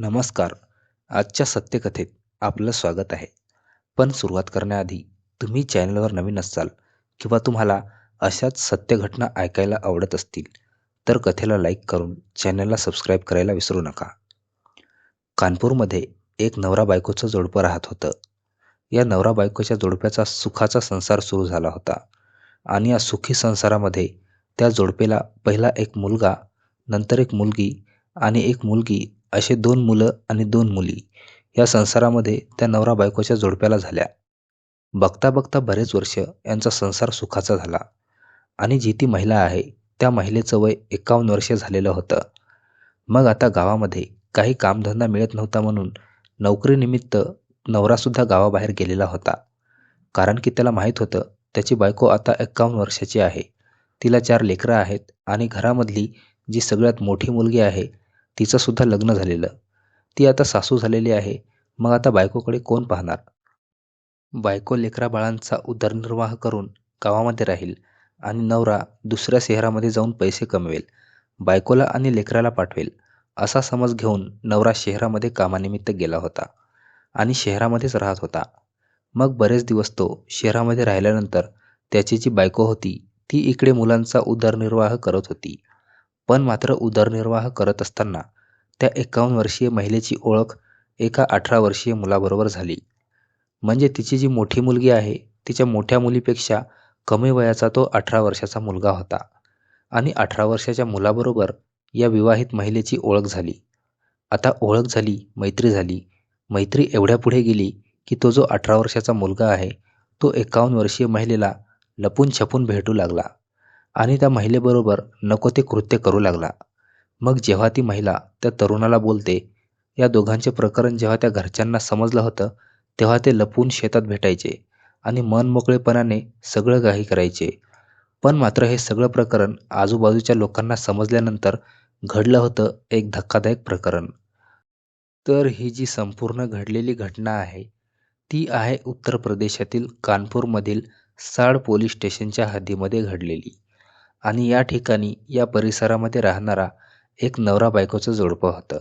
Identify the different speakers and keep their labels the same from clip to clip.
Speaker 1: नमस्कार. आजच्या सत्यकथेत आपलं स्वागत आहे. पण सुरुवात करण्याआधी तुम्ही चॅनलवर नवीन असाल किंवा तुम्हाला अशाच सत्य घटना ऐकायला आवडत असतील तर कथेला लाईक करून चॅनलला सबस्क्राईब करायला विसरू नका. कानपूरमध्ये एक नवरा बायकोचं जोडपं राहत होतं. या नवरा बायकोच्या जोडप्याचा सुखाचा संसार सुरू झाला होता आणि या सुखी संसारामध्ये त्या जोडपेला पहिला एक मुलगा नंतर एक मुलगी आणि एक मुलगी असे दोन मुलं आणि दोन मुली या संसारामध्ये त्या नवरा बायकोच्या जोडप्याला झाल्या. बघता बघता बरेच वर्ष यांचा संसार सुखाचा झाला आणि जी ती महिला आहे त्या महिलेचं वय एकावन्न वर्षे झालेलं होतं. मग आता गावामध्ये काही कामधंदा मिळत नव्हता म्हणून नोकरीनिमित्त नवरासुद्धा गावाबाहेर गेलेला होता. कारण की त्याला माहीत होतं त्याची बायको आता एक्कावन्न वर्षाची आहे. तिला चार लेकरं आहेत आणि घरामधली जी सगळ्यात मोठी मुलगी आहे तिचंसुद्धा लग्न झालेलं. ती आता सासू झालेली आहे. मग आता बायकोकडे कोण पाहणार? बायको लेकरा बाळांचा उदरनिर्वाह करून गावामध्ये राहील आणि नवरा दुसऱ्या शहरामध्ये जाऊन पैसे कमवेल. बायकोला आणि लेकराला पाठवेल. असा समज घेऊन नवरा शहरामध्ये कामानिमित्त गेला होता आणि शहरामध्येच राहत होता. मग बरेच दिवस तो शहरामध्ये राहिल्यानंतर त्याची जी बायको होती ती इकडे मुलांचा उदरनिर्वाह करत होती. पण मात्र उदरनिर्वाह करत असताना त्या एकावन्न वर्षीय महिलेची ओळख एका अठरा वर्षीय मुलाबरोबर झाली. म्हणजे तिची जी मोठी मुलगी आहे तिच्या मोठ्या मुलीपेक्षा कमी वयाचा तो अठरा वर्षाचा मुलगा होता आणि अठरा वर्षाच्या मुलाबरोबर या विवाहित महिलेची ओळख झाली. आता ओळख झाली मैत्री झाली. मैत्री एवढ्या पुढे गेली की तो जो अठरा वर्षाचा मुलगा आहे तो एकावन्न वर्षीय महिलेला लपून छपून भेटू लागला आणि त्या महिलेबरोबर नको ते कृत्य करू लागला. मग जेव्हा ती महिला त्या तरुणाला बोलते या दोघांचे प्रकरण जेव्हा त्या घरच्यांना समजलं होतं तेव्हा ते लपून शेतात भेटायचे आणि मनमोकळेपणाने सगळं काही करायचे. पण मात्र हे सगळं प्रकरण आजूबाजूच्या लोकांना समजल्यानंतर घडलं होतं एक धक्कादायक प्रकरण. तर ही जी संपूर्ण घडलेली घटना आहे ती आहे उत्तर प्रदेशातील कानपूरमधील साड पोलीस स्टेशनच्या हद्दीमध्ये घडलेली. आणि या ठिकाणी या परिसरामध्ये राहणारा एक नवरा बायकोचं जोडपं होतं.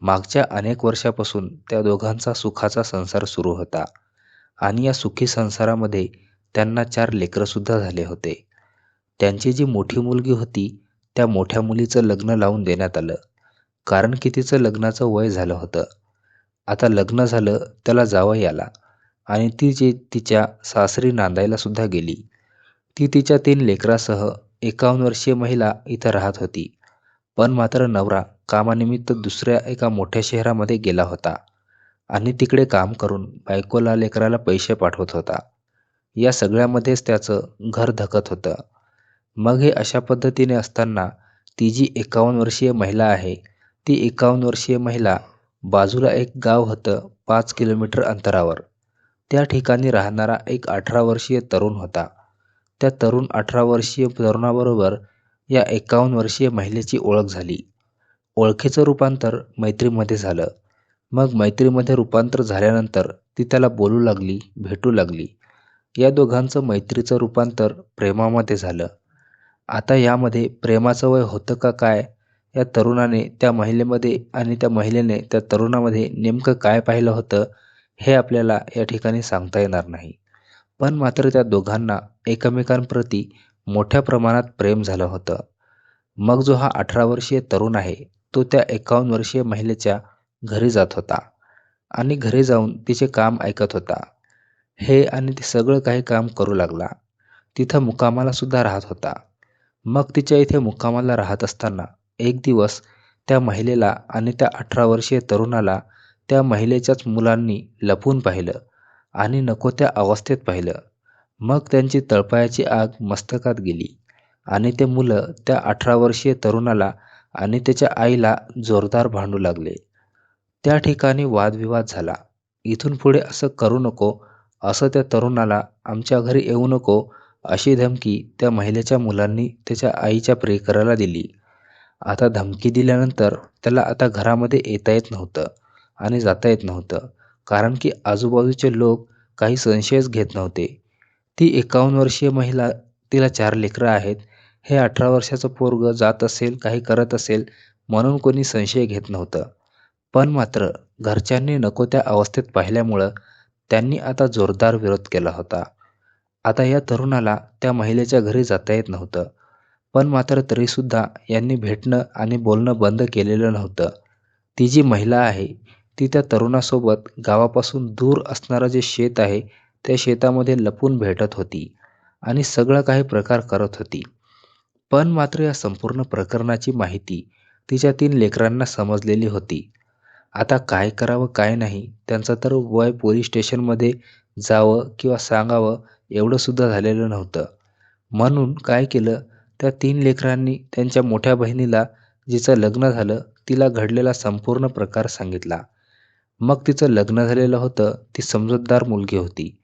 Speaker 1: मागच्या अनेक वर्षापासून त्या दोघांचा सुखाचा संसार सुरू होता. आणि या सुखी संसारामध्ये त्यांना चार लेकरंसुद्धा झाले होते. त्यांची जी मोठी मुलगी होती त्या मोठ्या मुलीचं लग्न लावून देण्यात आलं. कारण की तिचं लग्नाचं वय झालं होतं. आता लग्न झालं त्याला जावई आला. आणि ती जी तिच्या सासरी नांदायलासुद्धा गेली. ती तिच्या तीन लेकरासह एकावन्न वर्षीय महिला इथं राहत होती. पण मात्र नवरा कामानिमित्त दुसऱ्या एका मोठ्या शहरामध्ये गेला होता आणि तिकडे काम करून बायकोला लेकराला पैसे पाठवत होता. या सगळ्यामध्येच त्याचं घर धकत होतं. मग हे अशा पद्धतीने असताना ती जी एकावन्न वर्षीय महिला आहे ती एकावन्न वर्षीय महिला बाजूला एक गाव होतं पाच किलोमीटर अंतरावर. त्या ठिकाणी राहणारा एक अठरा वर्षीय तरुण होता. त्या तरुण अठरा वर्षीय तरुणाबरोबर या एकावन्न वर्षीय महिलेची ओळख झाली. ओळखीचं रूपांतर मैत्रीमध्ये झालं. मग मैत्रीमध्ये रूपांतर झाल्यानंतर ती त्याला बोलू लागली भेटू लागली. या दोघांचं मैत्रीचं रूपांतर प्रेमामध्ये झालं. आता यामध्ये प्रेमाचं वय होतं का काय या तरुणाने त्या महिलेमध्ये आणि त्या महिलेने त्या तरुणामध्ये नेमकं काय पाहिलं होतं हे आपल्याला या ठिकाणी सांगता येणार नाही. पण मात्र त्या दोघांना एकमेकांप्रती मोठ्या प्रमाणात प्रेम झालं होतं. मग जो हा अठरा वर्षीय तरुण आहे तो त्या एकावन्न वर्षीय महिलेच्या घरी जात होता आणि घरी जाऊन तिचे काम ऐकत होता. हे आणि ते सगळं काही काम करू लागला. तिथं मुकामाला सुद्धा राहत होता. मग तिच्या इथे मुक्कामाला राहत असताना एक दिवस त्या महिलेला आणि त्या अठरा वर्षीय तरुणाला त्या महिलेच्याच मुलांनी लपून पाहिलं आणि नको त्या अवस्थेत पाहिलं. मग त्यांची तळपायाची आग मस्तकात गेली. आणि ते मुलं त्या अठरा वर्षीय तरुणाला आणि त्याच्या आईला जोरदार भांडू लागले. त्या ठिकाणी वादविवाद झाला. इथून पुढे असं करू नको असं त्या तरुणाला आमच्या घरी येऊ नको अशी धमकी त्या महिलेच्या मुलांनी त्याच्या आईच्या प्रेकराला दिली. आता धमकी दिल्यानंतर त्याला आता घरामध्ये येता येत नव्हतं आणि जाता येत नव्हतं कारण की आजूबाजूचे लोक काही संशयच घेत नव्हते. ती एकावन्न वर्षीय महिला तिला चार लेकरं आहेत. हे अठरा वर्षाचं पोरगं जात असेल काही करत असेल म्हणून कोणी संशय घेत नव्हतं. पण मात्र घरच्यांनी नको त्या अवस्थेत पाहिल्यामुळं त्यांनी आता जोरदार विरोध केला होता. आता या तरुणाला त्या महिलेच्या घरी जाता येत नव्हतं. पण मात्र तरीसुद्धा यांनी भेटणं आणि बोलणं बंद केलेलं नव्हतं. ती जी महिला आहे ती त्या तरुणासोबत गावापासून दूर असणारं जे शेत आहे त्या शेतामध्ये लपून भेटत होती आणि सगळं काही प्रकार करत होती. पण मात्र या संपूर्ण प्रकरणाची माहिती तिच्या तीन लेकरांना समजलेली होती. आता काय करावं काय नाही त्यांचं तर वय पोलीस स्टेशनमध्ये जावं किंवा सांगावं एवढंसुद्धा झालेलं नव्हतं. म्हणून काय केलं त्या तीन लेकरांनी त्यांच्या मोठ्या बहिणीला जिचं लग्न झालं तिला घडलेला संपूर्ण प्रकार सांगितला. मग तिचं लग्न झालेलं होतं ती समजूतदार मुलगी होती.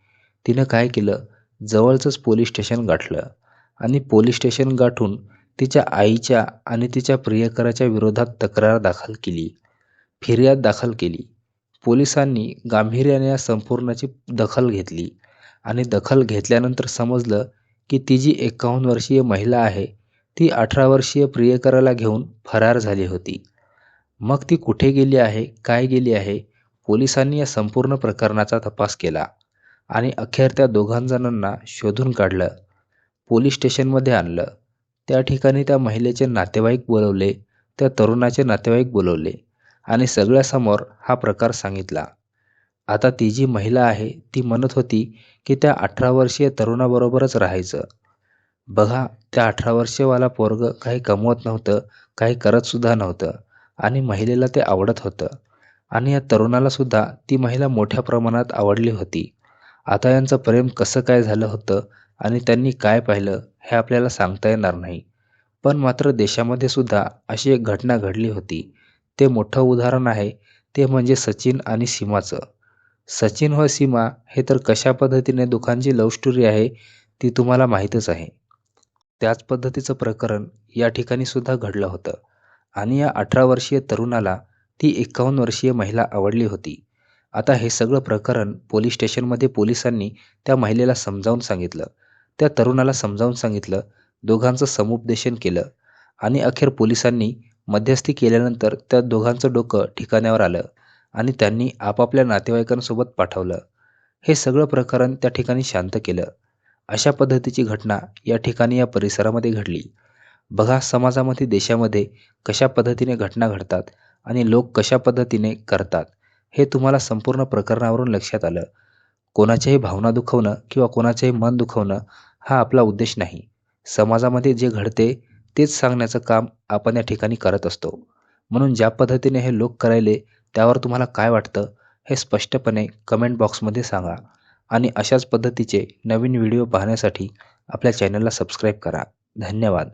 Speaker 1: तिनं काय केलं? जवळचंच पोलीस स्टेशन गाठलं. आणि पोलीस स्टेशन गाठून तिच्या आईच्या आणि तिच्या प्रियकराच्या विरोधात तक्रार दाखल केली. फिर्याद दाखल केली. पोलिसांनी गांभीर्याने या संपूर्णाची दखल घेतली. आणि दखल घेतल्यानंतर समजलं की ती जी एकावन्न वर्षीय महिला आहे ती अठरा वर्षीय प्रियकराला घेऊन फरार झाली होती. मग ती कुठे गेली आहे? काय गेली आहे? पोलिसांनी या संपूर्ण प्रकरणाचा तपास केला. आणि अखेर त्या दोघांजणांना शोधून काढलं. पोलीस स्टेशनमध्ये आणलं. त्या ठिकाणी त्या महिलेचे नातेवाईक बोलवले त्या तरुणाचे नातेवाईक बोलवले आणि सगळ्यासमोर हा प्रकार सांगितला. आता ती जी महिला आहे ती म्हणत होती की त्या अठरा वर्षीय तरुणाबरोबरच राहायचं. बघा त्या अठरा वर्षीयवाला पोरग काही कमवत नव्हतं काही करतसुद्धा नव्हतं आणि महिलेला ते आवडत होतं. आणि या तरुणालासुद्धा ती महिला मोठ्या प्रमाणात आवडली होती. आता यांचं प्रेम कसं काय झालं होतं आणि त्यांनी काय पाहिलं हे आपल्याला सांगता येणार नाही. पण मात्र देशामध्ये सुद्धा अशी एक घटना घडली होती. ते मोठं उदाहरण आहे ते म्हणजे सचिन आणि सीमाचं. सचिन व सीमा हे तर कशा पद्धतीने दुखांची लव्ह स्टोरी आहे ती तुम्हाला माहीतच आहे. त्याच पद्धतीचं प्रकरण या ठिकाणी सुद्धा घडलं होतं. आणि या अठरा वर्षीय तरुणाला ती एकावन्न वर्षीय महिला आवडली होती. आता हे सगळं प्रकरण पोलीस स्टेशनमध्ये पोलिसांनी त्या महिलेला समजावून सांगितलं. त्या तरुणाला समजावून सांगितलं. दोघांचं समुपदेशन केलं. आणि अखेर पोलिसांनी मध्यस्थी केल्यानंतर त्या दोघांचं डोकं ठिकाण्यावर आलं आणि त्यांनी आपापल्या नातेवाईकांसोबत पाठवलं. हे सगळं प्रकरण त्या ठिकाणी शांत केलं. अशा पद्धतीची घटना या ठिकाणी या परिसरामध्ये घडली. बघा समाजामध्ये देशामध्ये कशा पद्धतीने घटना घडतात आणि लोक कशा पद्धतीने करतात. हे तुम्हाला संपूर्ण प्रकरणावरून लक्षात आलं. कोणाच्याही भावना दुखवणं किंवा कोणाचंही मन दुखवणं हा आपला उद्देश नाही. समाजामध्ये जे घडते तेच सांगण्याचं काम आपण या ठिकाणी करत असतो. म्हणून ज्या पद्धतीने हे लोक करायले त्यावर तुम्हाला काय वाटतं हे स्पष्टपणे कमेंट बॉक्समध्ये सांगा. आणि अशाच पद्धतीचे नवीन व्हिडिओ पाहण्यासाठी आपल्या चॅनलला सबस्क्राईब करा. धन्यवाद.